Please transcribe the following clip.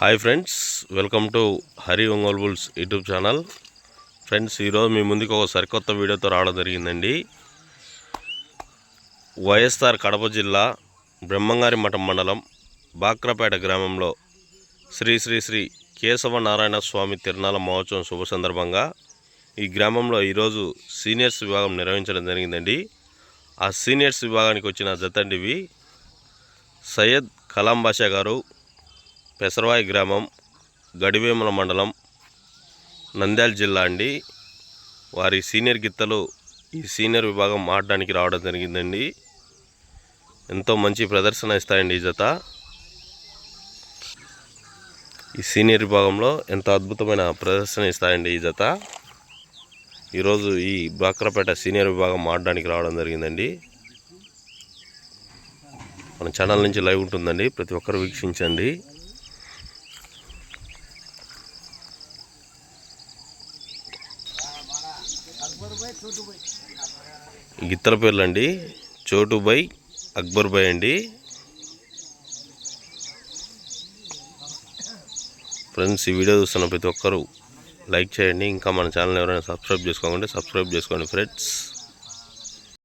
Hi friends welcome to Hari Ongole bulls YouTube channel. Friends ఈరోజు మీ ముందుకు ఒక సరికొత్త వీడియోతో రావడం జరిగిందండి. వైఎస్ఆర్ కడప జిల్లా బ్రహ్మంగారి మఠం మండలం బాక్రపేట గ్రామంలో శ్రీ శ్రీ శ్రీ కేశవ నారాయణ స్వామి తిరునాళ మహోత్సవం శుభ సందర్భంగా ఈ గ్రామంలో ఈరోజు సీనియర్స్ విభాగం నిర్వహించడం జరిగిందండి. ఆ సీనియర్స్ విభాగానికి వచ్చిన జతండివి సయ్యద్ కలాం బాషా గారు పెసరవాయి గ్రామం గడివేముల మండలం నంద్యాల జిల్లా అండి. వారి సీనియర్ గిత్తలు ఈ సీనియర్ విభాగం ఆడడానికి రావడం జరిగిందండి. ఎంతో మంచి ప్రదర్శన ఇస్తాయండి ఈ జత. ఈ సీనియర్ విభాగంలో ఎంతో అద్భుతమైన ప్రదర్శన ఇస్తాయండి ఈ జత. ఈరోజు ఈ బాక్రపేట సీనియర్ విభాగం ఆడడానికి రావడం జరిగిందండి. మన ఛానల్ నుంచి లైవ్ ఉంటుందండి. ప్రతి ఒక్కరు వీక్షించండి. గిత్తల పేర్లు అండి చోటుబై అక్బర్ బై అండి. ఫ్రెండ్స్ ఈ వీడియో చూస్తున్న ప్రతి ఒక్కరు లైక్ చేయండి. ఇంకా మన ఛానల్ ఎవరైనా సబ్స్క్రైబ్ చేసుకోకుండా సబ్స్క్రైబ్ చేసుకోండి ఫ్రెండ్స్.